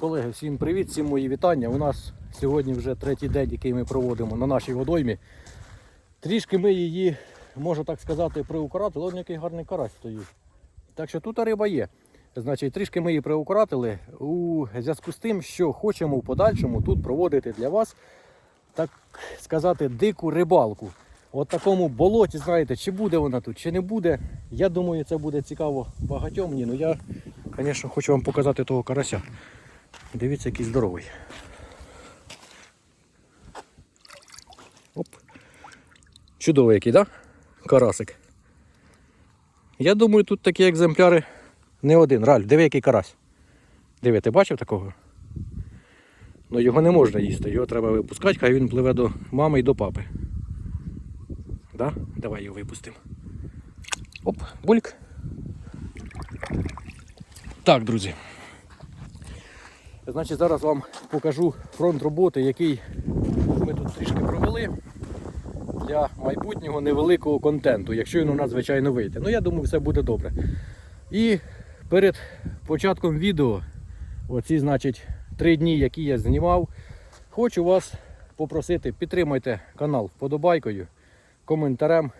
Колеги, всім привіт, всім мої вітання. У нас сьогодні вже третій день, який ми проводимо на нашій водоймі. Трішки ми її, можу так сказати, приукоратили. Ось який гарний карась стоїть. Так що тут риба є. Значить, трішки ми її приукоратили у зв'язку з тим, що хочемо в подальшому тут проводити для вас, так сказати, дику рибалку. От такому болоті, знаєте, чи буде вона тут, чи не буде. Я думаю, це буде цікаво багатьом. Ні, ну я, звісно, хочу вам показати того карася. Дивіться, який здоровий. Оп. Чудовий який, так? Да? Карасик. Я думаю, тут такі екземпляри не один. Раль, диви, який карась. Диви, ти бачив такого? Ну його не можна їсти, його треба випускати, хай він пливе до мами і до папи. Да? Давай його випустимо. Оп, бульк. Так, друзі. Значить, зараз вам покажу фронт роботи, який ми тут трішки провели для майбутнього невеликого контенту, якщо він у нас, звичайно, вийде. Ну, я думаю, все буде добре. І перед початком відео, оці, значить, три дні, які я знімав, хочу вас попросити, підтримайте канал вподобайкою, коментарем,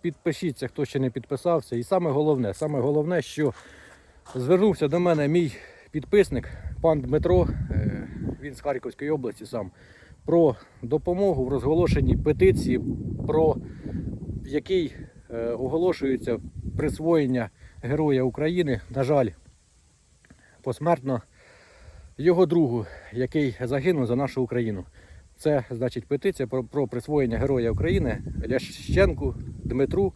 підпишіться, хто ще не підписався. І саме головне, саме головне, що звернувся до мене мій підписник, пан Дмитро, е, він з Харківської області сам, про допомогу в розголошенні петиції, про який е, оголошується присвоєння Героя України, на жаль, посмертно його другу, який загинув за нашу Україну. Це значить петиція про, про присвоєння Героя України Лященку Дмитру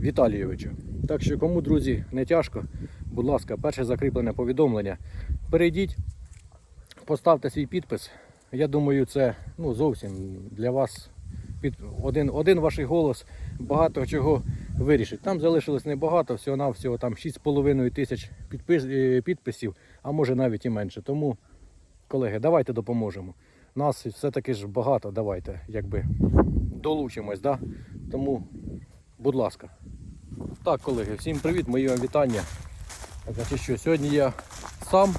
Віталійовичу. Так що, кому, друзі, не тяжко, будь ласка, перше закріплене повідомлення. Перейдіть, поставте свій підпис. Я думаю, це ну, зовсім для вас під один, один ваш голос багато чого вирішить. Там залишилось небагато, всього-навсього там 6,5 тисяч підпис, е, підписів, а може навіть і менше. Тому, колеги, давайте допоможемо. Нас все-таки ж багато, давайте якби долучимось. Да? Тому, будь ласка. Так, колеги, всім привіт, мої вам вітання. Значить що, сьогодні я сам,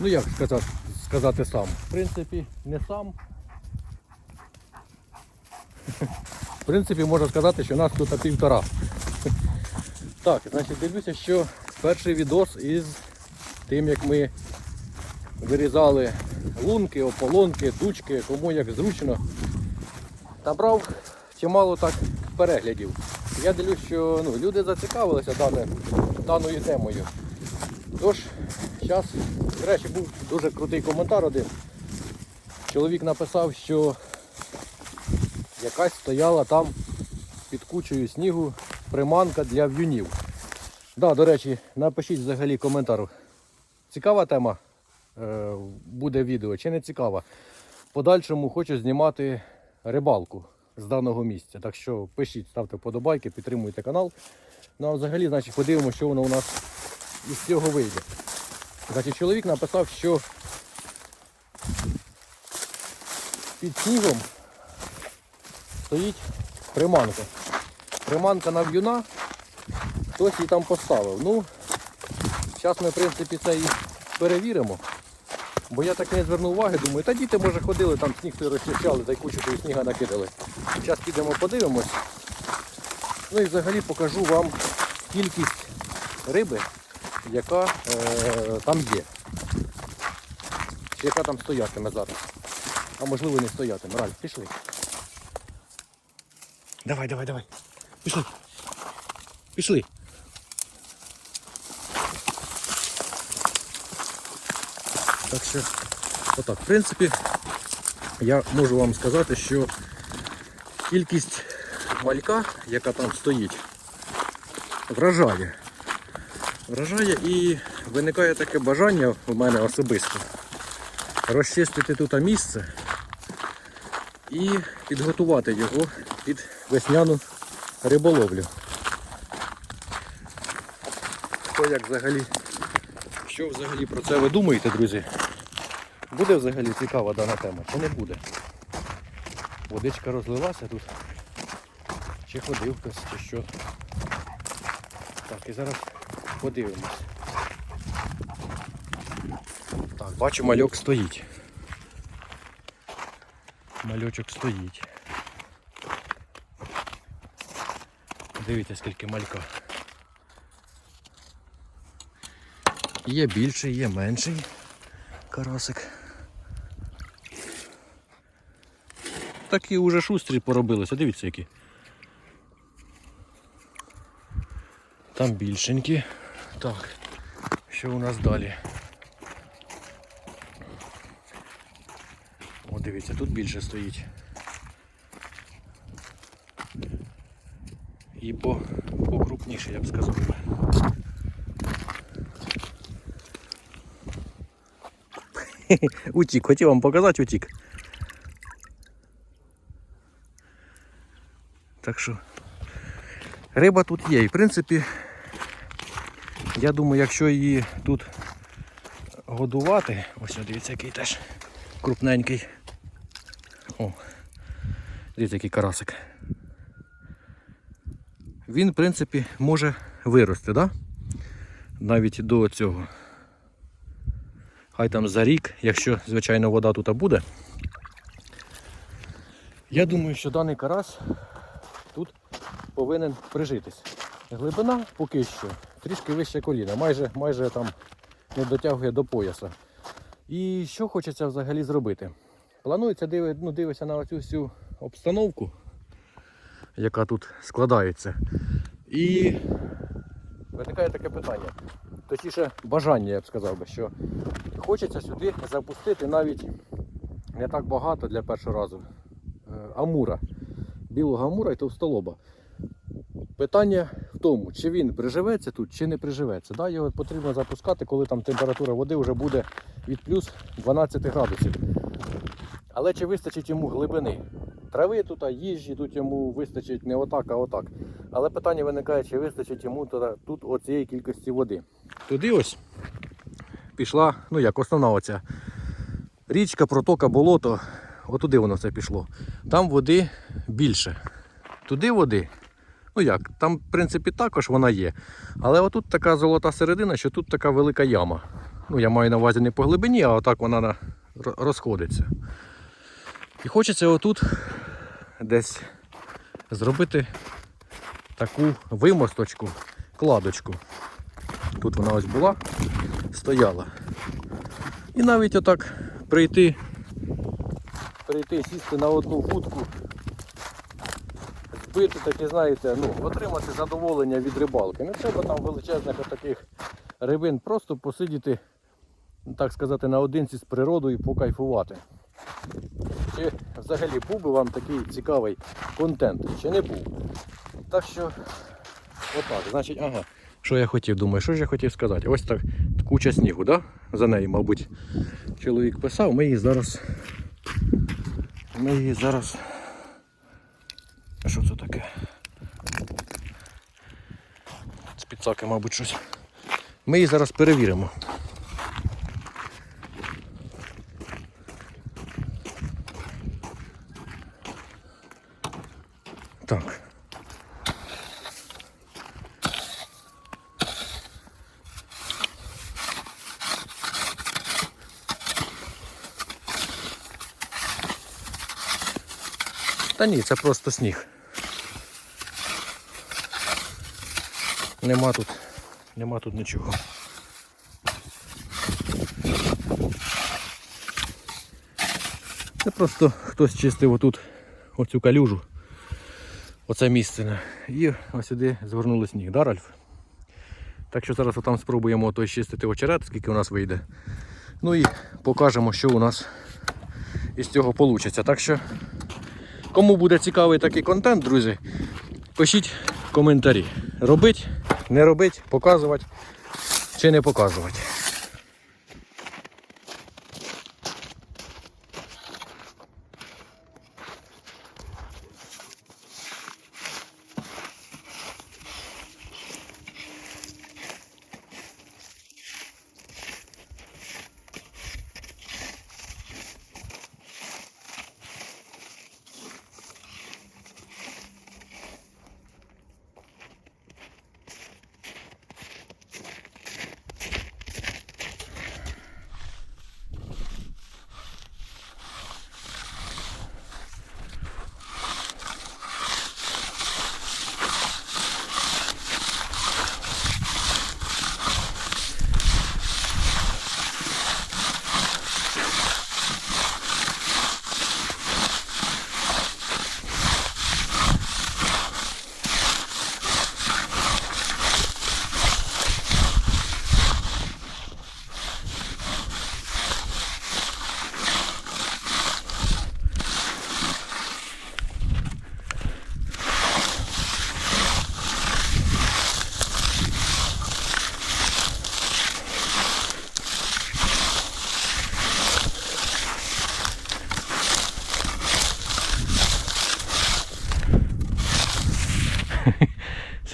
ну як сказати, сказати сам. В принципі, не сам. В принципі, можна сказати, що нас тут півтора. Так, значить, дивлюся, що перший відос із тим, як ми вирізали лунки, ополонки, дучки, кому як зручно. Набрав чимало так переглядів. Я дивлюсь, що ну, люди зацікавилися дане, даною темою. Тож, зараз, до речі, був дуже крутий коментар один. Чоловік написав, що якась стояла там під кучею снігу приманка для в'юнів. Да, до речі, напишіть взагалі коментар. Цікава тема е, буде відео чи не цікава. Подальшому хочу знімати рибалку з даного місця. Так що пишіть, ставте вподобайки, підтримуйте канал. Ну а взагалі, значить, подивимося, що воно у нас із цього вийде. Значить, чоловік написав, що під снігом стоїть приманка. Приманка на в'юна, хтось її там поставив. Ну, зараз ми, в принципі, це і перевіримо. Бо я так не звернув уваги, думаю, та діти може ходили, там сніг той розчищали, та й кучу того сніга накидали. Зараз підемо подивимось. Ну і взагалі покажу вам кількість риби, яка е, там є. Чи яка там стоятиме зараз. А можливо не стоятиме. Раль, пішли. Давай, давай, давай. Пішли. Пішли. Так що, отак, в принципі, я можу вам сказати, що кількість малька, яка там стоїть, вражає. Вражає і виникає таке бажання в мене особисто розчистити тут місце і підготувати його під весняну риболовлю. Хто як взагалі, що взагалі про це ви думаєте, друзі? Буде взагалі цікава дана тема, чи не буде? Водичка розлилася тут. Чи ходив хтось, чи що. Так, і зараз подивимось. Так, Бачу, мальок стоїть. Мальочок стоїть. Дивіться, скільки малька. Є більший, є менший карасик. Такі уже шустрі поробилися, дивіться які. Там більшенькі. Так, що у нас далі? О, дивіться, тут більше стоїть. І по, покрупніше, я б сказав. би. Утік, хотів вам показати, утік. Так що риба тут є. І в принципі, Я думаю, якщо її тут годувати, ось дивіться, який теж крупненький. О, дивіться, який карасик. Він, в принципі, може вирости, да? навіть до цього. Хай там за рік, якщо, звичайно, вода тут буде. Я думаю, що даний карась тут повинен прижитись. Глибина поки що трішки вище коліна, майже, майже там не дотягує до пояса. І що хочеться взагалі зробити? Планується диви, ну, дивишся на цю всю обстановку, яка тут складається. І виникає таке питання. Точніше, бажання, я б сказав би, що хочеться сюди запустити навіть не так багато для першого разу. е, Амура. Білого амура і товстолоба. Питання тому, чи він приживеться тут, чи не приживеться. Да, його потрібно запускати, коли там температура води вже буде від плюс 12 градусів. Але чи вистачить йому глибини? Трави тут, їжі тут йому вистачить не отак, а отак. Але питання виникає, чи вистачить йому тут оцієї кількості води. Туди ось пішла, ну як основна оця річка, протока, болото. Отуди воно все пішло. Там води більше. Туди води. Ну як, там, в принципі, також вона є. Але отут така золота середина, що тут така велика яма. Ну, я маю на увазі не по глибині, а отак вона розходиться. І хочеться отут десь зробити таку вимосточку, кладочку. Тут вона ось була, стояла. І навіть отак прийти, прийти, сісти на одну вудку, збити такі, знаєте, ну, отримати задоволення від рибалки. Не треба там величезних таких рибин, просто посидіти, так сказати, наодинці з природою і покайфувати. Чи взагалі був би вам такий цікавий контент, чи не був? Так що, отак, значить, ага. Що я хотів, думаю, що ж я хотів сказати? Ось так куча снігу, да? За нею, мабуть, чоловік писав, ми її зараз. Ми її зараз. А що це таке? З мабуть, щось. Ми її зараз перевіримо. Так. Та ні, це просто сніг. Нема тут, нема тут нічого. Це просто хтось чистив отут оцю калюжу, оце місце. І ось сюди звернули сніг, да, Ральф? Так що зараз там спробуємо той чистити очерет, скільки у нас вийде. Ну і покажемо, що у нас із цього вийде. Так що Кому буде цікавий такий контент, друзі, пишіть коментарі. Робить, не робить, показувати чи не показувати.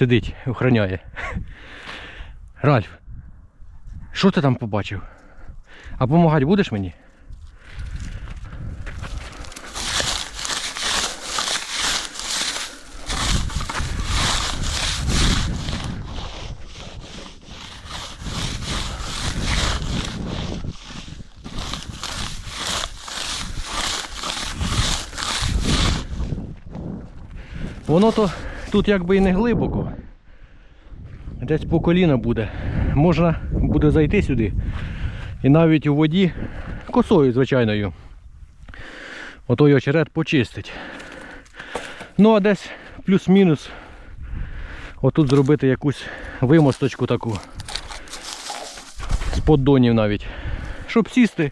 Сидить, охороняє. Ральф, що ти там побачив? А допомагати будеш мені? Воно то тут якби і не глибоко. Десь по коліна буде. Можна буде зайти сюди. І навіть у воді косою, звичайною. Отой очерет почистить. Ну а десь плюс-мінус. Отут зробити якусь вимосточку таку. З поддонів навіть. Щоб сісти,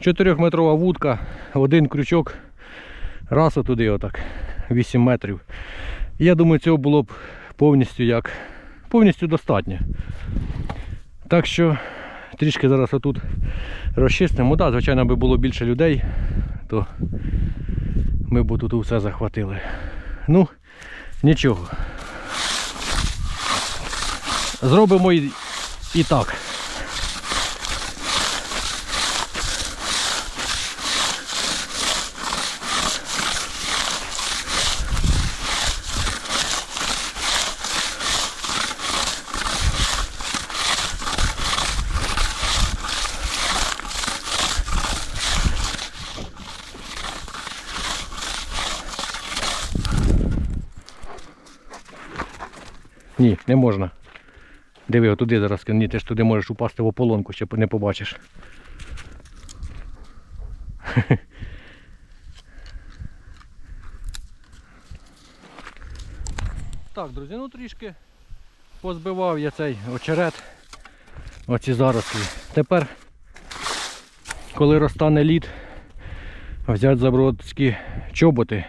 4-метрова вудка, один крючок. Раз отуди отак. 8 метрів. Я думаю, цього було б повністю як повністю достатньо. Так що трішки зараз отут розчистимо. Да, звичайно, аби було більше людей, то ми б тут все захватили. Ну, нічого. Зробимо і, і так. Ні, не можна. Диви, отуди зараз ні, ти ж туди можеш упасти в ополонку, ще не побачиш. Так, друзі, ну трішки позбивав я цей очерет. Оці зарослі. Тепер, коли розтане лід, взяти забродські чоботи,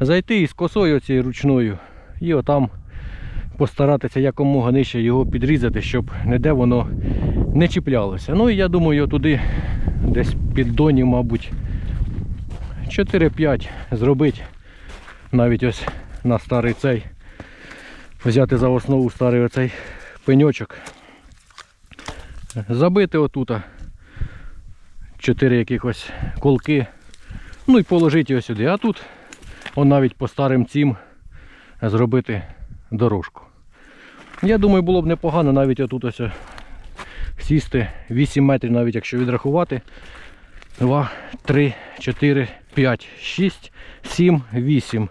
зайти із косою цією ручною і отам постаратися якомога нижче його підрізати, щоб ніде воно не чіплялося. Ну і я думаю, туди десь під доні, мабуть, 4-5 зробити. Навіть ось на старий цей. Взяти за основу старий оцей пеньочок. Забити отута. Чотири якихось колки. Ну і положити його сюди. А тут он навіть по старим цим зробити дорожку. Я думаю, було б непогано навіть отут ось сісти 8 метрів, навіть якщо відрахувати. 2, 3, 4, 5, 6, 7, 8.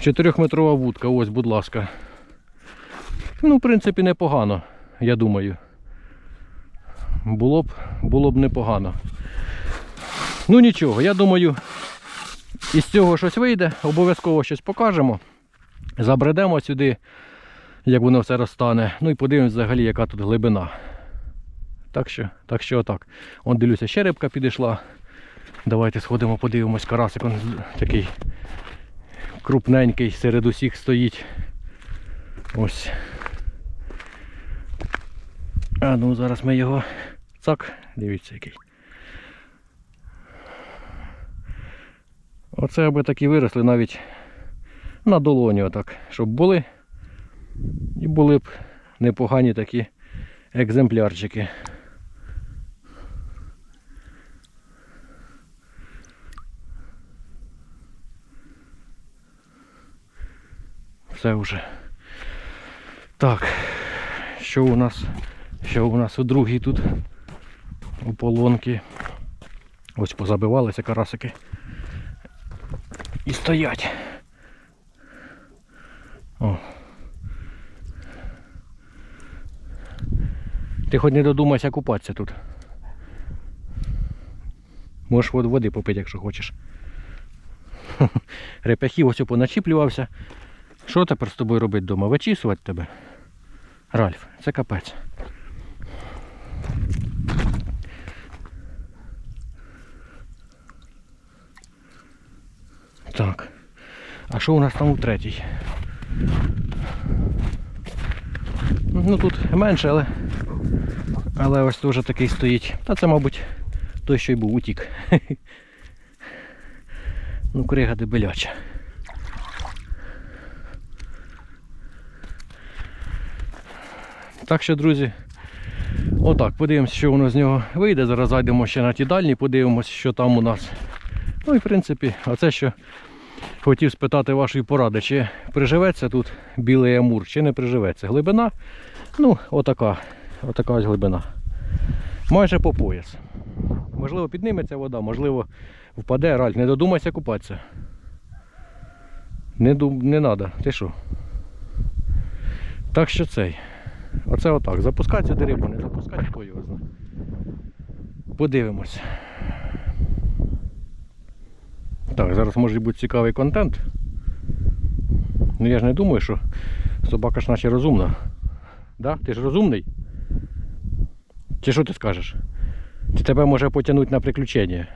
4-метрова вудка, ось, будь ласка. Ну, в принципі, непогано, я думаю. Було б, було б непогано. Ну нічого, я думаю, із цього щось вийде, обов'язково щось покажемо. Забредемо сюди, як воно все розтане. Ну і подивимось взагалі, яка тут глибина. Так що, так що отак. Он дивлюся, ще рибка підійшла. Давайте сходимо, подивимось, карасик он такий крупненький, серед усіх стоїть. Ось. А ну зараз ми його. Цак, дивіться який. Оце аби такі виросли навіть на долоні отак, щоб були. І були б непогані такі екземплярчики. Все вже. Так, що у нас? Що у нас у другій тут? У полонки. Ось позабивалися карасики. І стоять. О. Ти хоч не додумайся купатися тут. Можеш води попити, якщо хочеш. Реп'яхів ось поначіплювався. Що тепер з тобою робити вдома? Вичісувати тебе? Ральф, це капець. Так. А що у нас там у третій? Ну тут менше, але але ось теж такий стоїть. Та це, мабуть, той, що й був утік. Ну, крига дебеляча. Так що, друзі, отак, подивимося, що воно з нього вийде. Зараз зайдемо ще на ті дальні, подивимося, що там у нас. Ну і в принципі, а це що хотів спитати вашої поради, чи приживеться тут білий амур, чи не приживеться. Глибина, ну, отака, отака ось глибина. Майже по пояс. Можливо, підніметься вода, можливо, впаде, Ральф, не додумайся купатися. Не дум... не треба, ти що? Так що цей. Оце отак. Запускати сюди рибу, не запускати, хто його знає. Подивимось. Так, зараз може бути цікавий контент. Ну я ж не думаю, що собака ж наче розумна. Да? Ти ж розумний? Чи що ти скажеш? Чи тебе може потягнути на приключення?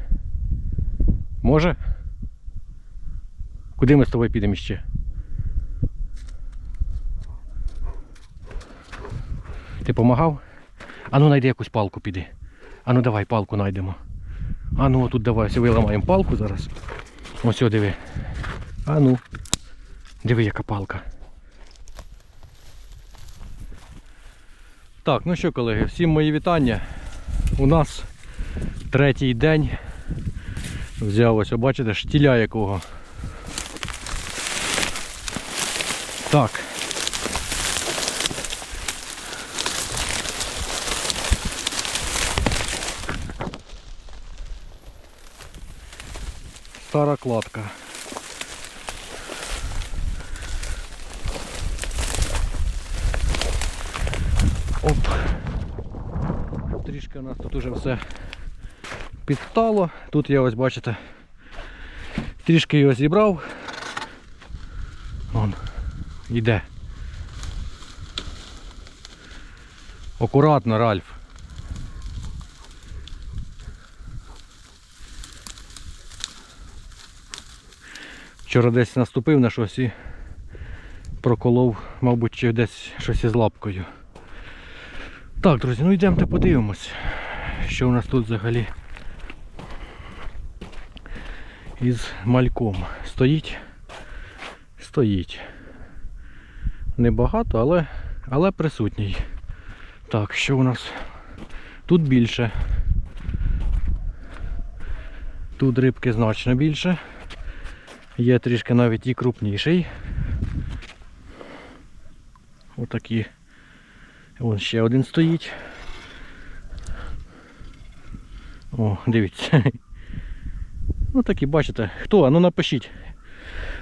Може? Куди ми з тобою підемо ще? Ти помагав? Ану найди якусь палку піди. Ану давай палку знайдемо. Ану тут давай виламаємо палку зараз. Ось о, диви. ну. Диви, яка палка. Так, ну що, колеги, всім мої вітання. У нас третій день. Взяв ось, бачите, штіля якого. Так. Стара кладка. Оп. Трішки у нас тут уже все підстало. Тут я ось бачите, трішки його зібрав. Вон, йде. Акуратно, Ральф. Вчора десь наступив на щось і проколов, мабуть, чи десь щось із лапкою. Так, друзі, ну йдемте подивимось, що у нас тут взагалі із мальком. Стоїть? Стоїть. Небагато, але, але присутній. Так, що у нас? Тут більше. Тут рибки значно більше. Є трішки навіть і крупніший. Отакі. Вон ще один стоїть. О, дивіться. Ну такі, бачите. Хто? Ну напишіть.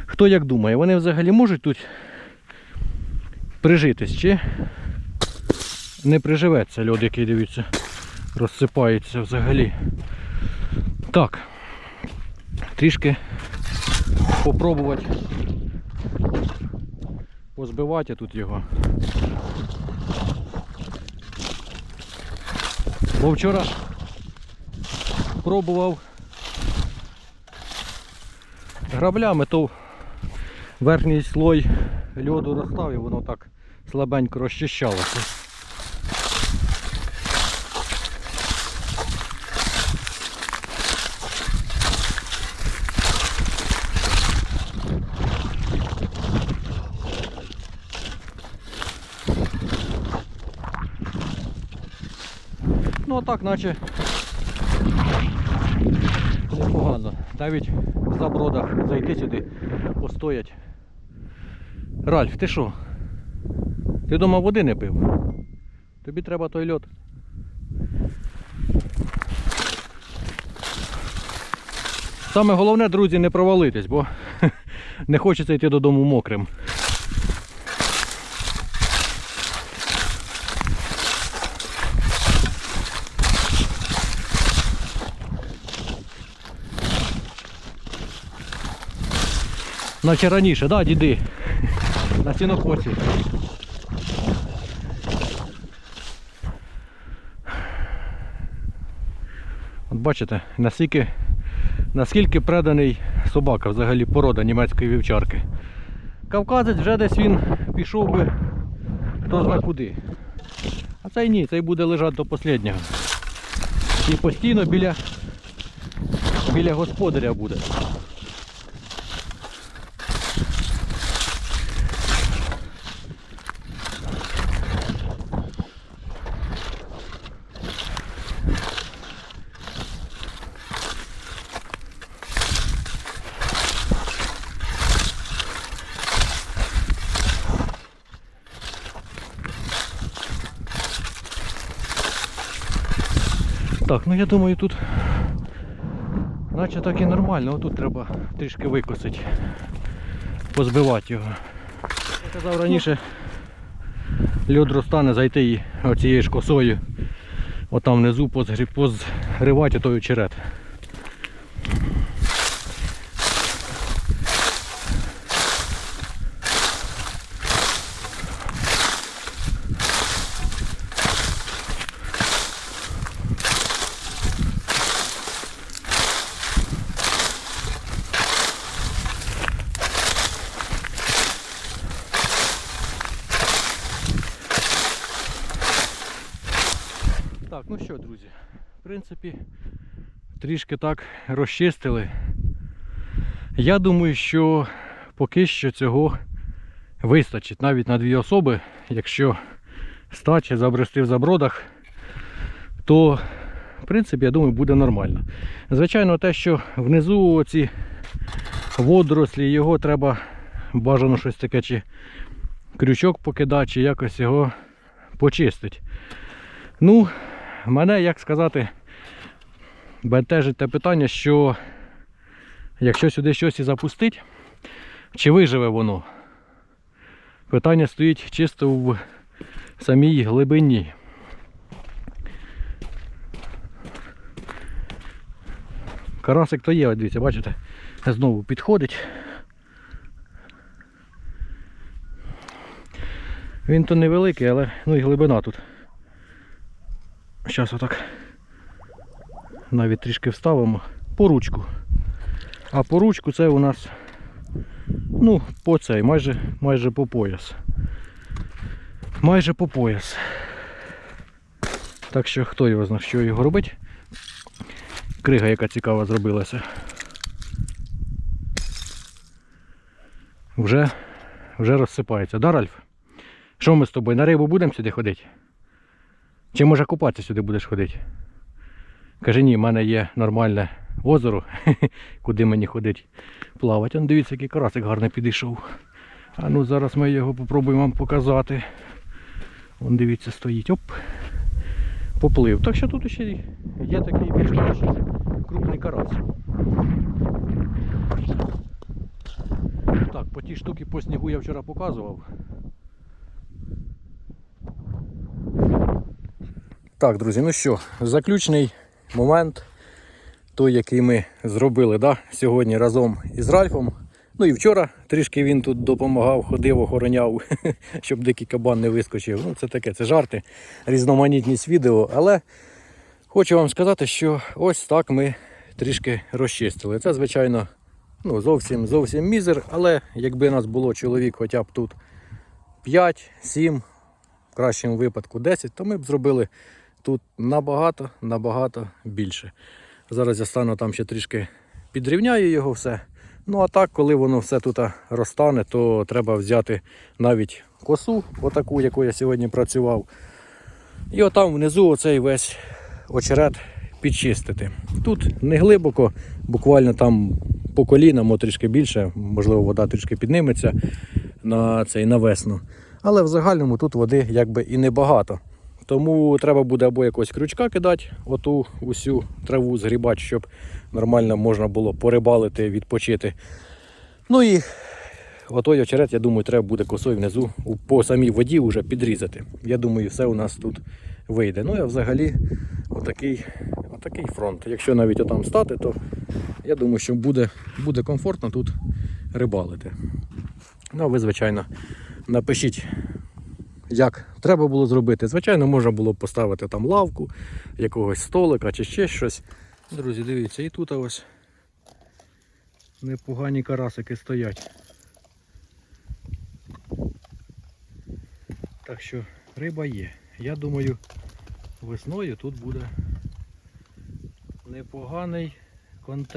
Хто як думає, вони взагалі можуть тут прижитись чи не приживеться льод, який дивіться, розсипається взагалі. Так. Трішки попробувати позбивати тут його. Бо вчора пробував граблями, то верхній слой льоду розстав і воно так слабенько розчищалося. Ну так наче непогано. Навіть в забродах зайти сюди, постоять. Ральф, ти що? Ти вдома води не пив? Тобі треба той льод. Саме головне, друзі, не провалитись, бо не хочеться йти додому мокрим. Наче раніше, да, діди? На сінокосі. От бачите, наскільки, наскільки преданий собака, взагалі порода німецької вівчарки. Кавказець вже десь він пішов би хто зна куди. А цей ні, цей буде лежати до останнього. І постійно біля, біля господаря буде. Так, ну я думаю, тут наче так і нормально, отут треба трішки викосити, позбивати його. Я казав раніше, льод розтане, зайти і оцією ж косою, отам внизу позгривати той очерет. Так, ну що, друзі, в принципі, трішки так розчистили. Я думаю, що поки що цього вистачить навіть на дві особи. Якщо стачі забрести в забродах, то в принципі, я думаю, буде нормально. Звичайно, те, що внизу ці водорослі, його треба бажано щось таке, чи крючок покидати, чи якось його почистити. Ну, мене, як сказати, бентежить те питання, що якщо сюди щось і запустить, чи виживе воно? Питання стоїть чисто в самій глибині. Карасик то є, дивіться, бачите, знову підходить. Він то невеликий, але ну і глибина тут. Зараз отак навіть трішки вставимо по ручку. А по ручку це у нас ну, по цей, майже, майже по пояс. Майже по пояс. Так що хто його знає, що його робить. Крига, яка цікава зробилася. Вже, вже розсипається. Да, Ральф? Що ми з тобою? На рибу будемо сюди ходити? Чи може купатися сюди будеш ходити? Каже, ні, в мене є нормальне озеро, куди мені ходить плавати. Он дивіться, який карасик гарно підійшов. А ну зараз ми його попробуємо вам показати. Вон дивіться, стоїть. Оп. Поплив. Так що тут ще є такий більш-менш крупний карась. Так, по тій штуки по снігу я вчора показував. Так, друзі, ну що, заключний момент, той, який ми зробили да, сьогодні разом із Ральфом. Ну і вчора трішки він тут допомагав, ходив, охороняв, щоб дикий кабан не вискочив. Ну, це таке, це жарти, різноманітність відео. Але хочу вам сказати, що ось так ми трішки розчистили. Це, звичайно, ну, зовсім зовсім мізер, але якби нас було чоловік хоча б тут 5, 7, в кращому випадку 10, то ми б зробили тут набагато, набагато більше. Зараз я стану там ще трішки підрівняю його все. Ну а так, коли воно все тут розтане, то треба взяти навіть косу, отаку, яку я сьогодні працював. І отам внизу оцей весь очерет підчистити. Тут не глибоко, буквально там по колінам, трішки більше, можливо, вода трішки підніметься на цей на весну. Але в загальному тут води якби і небагато. Тому треба буде або якогось крючка кидати, оту усю траву згрібати, щоб нормально можна було порибалити, відпочити. Ну і отой очерет, я думаю, треба буде косою внизу по самій воді вже підрізати. Я думаю, все у нас тут вийде. Ну а взагалі отакий, отакий фронт. Якщо навіть отам стати, то я думаю, що буде, буде комфортно тут рибалити. Ну, а ви, звичайно, напишіть, як треба було зробити. Звичайно, можна було поставити там лавку, якогось столика чи ще щось. Друзі, дивіться, і тут ось непогані карасики стоять. Так що риба є. Я думаю, весною тут буде непоганий контент.